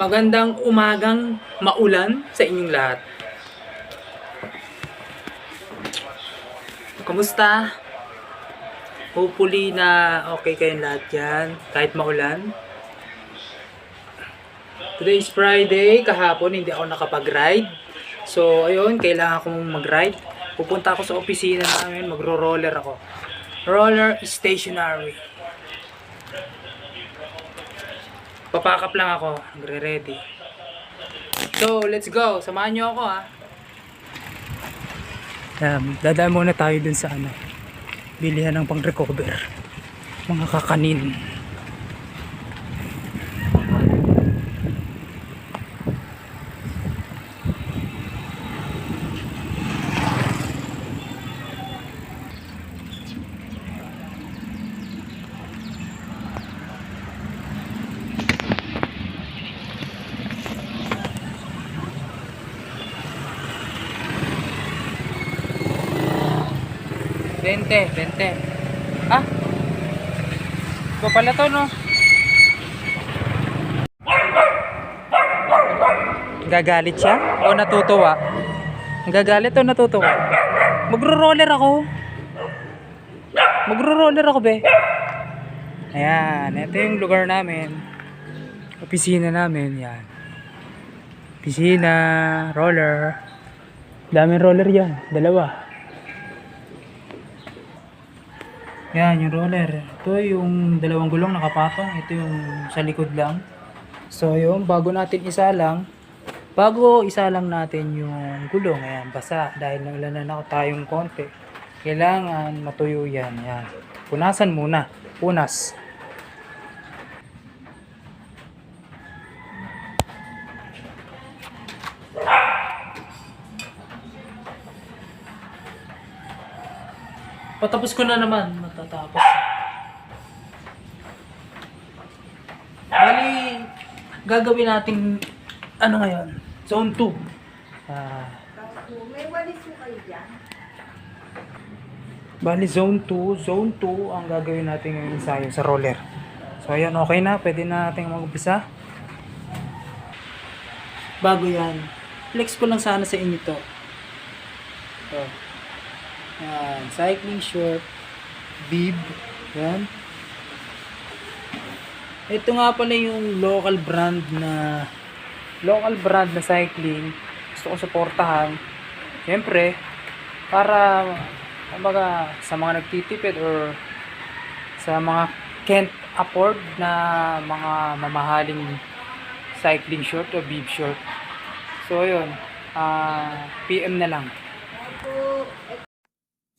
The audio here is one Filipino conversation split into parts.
Magandang umagang maulan sa inyong lahat. Kumusta? Hopefully na okay kayong lahat yan, kahit maulan. Today is Friday, kahapon hindi ako nakapag-ride. So, ayun, kailangan kong mag-ride. Pupunta ako sa opisina namin, magro-roller ako. Roller stationary. Papakap lang ako, nagre-ready. So, let's go. Samahan niyo ako ha. Um, dadaan muna tayo dun sa ano. Bilihan ng pang-recover. Mga kakanin. Bente, bente. Ah? Ito pala to, no? Gagalit siya? O natutuwa? Gagalit o natutuwa? Magro-roller ako. Magro-roller ako, be. Ayan, ito yung lugar namin. Opisina namin, yan. Opisina, roller. Daming roller yan, dalawa. Yan, yung roller. Ito yung dalawang gulong nakapatong. Ito yung sa likod lang. So, yun, bago natin isa lang, bago isa lang natin yung gulong, ayan, basa. Dahil naulanan ako tayong konti. Kailangan matuyo yan. Yan. Punasan muna. Punas. Patapos ko na naman. Matatapos. Bali, gagawin natin, ano ngayon? Zone 2. Ah, May walis po kayo dyan? bali, zone 2. Zone 2 ang gagawin natin ngayong ensayo sa roller. So, ayan, okay na. Pwede na natin mag-umpisa. Bago yan, flex ko lang sana sa inyo to. So, yan, cycling short, bib, yan. Ito nga pala yung local brand na local brand na cycling. Gusto ko suportahan. Siyempre, para kumbaga sa mga nagtitipid or sa mga can't afford na mga mamahaling cycling short o bib short. So, yun. ah PM na lang.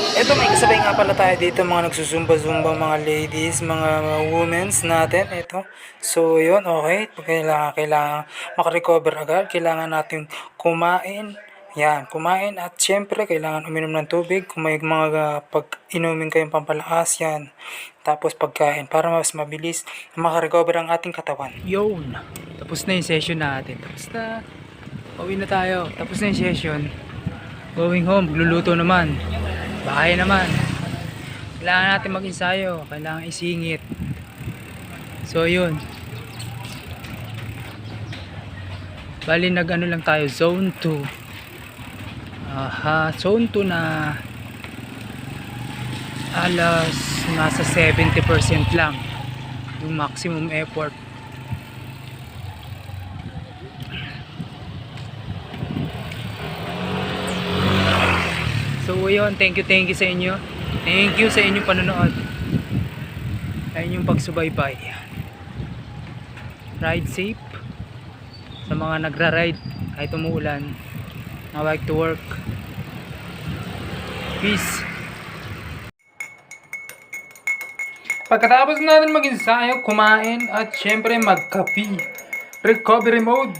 Ito may kasabay nga pala tayo dito mga nagsusumba-zumba mga ladies, mga women's natin. Ito. So yun, okay. Kailangan, kailangan makarecover agad. Kailangan natin kumain. Yan, kumain at syempre kailangan uminom ng tubig. Kung may mga pag-inumin kayong pampalakas yan. Tapos pagkain para mas mabilis makarecover ang ating katawan. Yun. Tapos na yung session natin. Tapos na. Pauwi na tayo. Tapos na yung session. Going home, magluluto naman. Bahay naman. Kailangan natin mag-ensayo. Kailangan isingit. So, yun. Bali, nag-ano lang tayo. Zone 2. Aha, zone 2 na alas nasa 70% lang yung maximum effort So yun, thank you, thank you sa inyo. Thank you sa inyong panonood. Sa inyong pagsubaybay. Ride safe. Sa mga nagra-ride kahit umuulan. Na bike to work. Peace. Pagkatapos natin mag-ensayo, kumain at syempre magkapi. Recovery mode.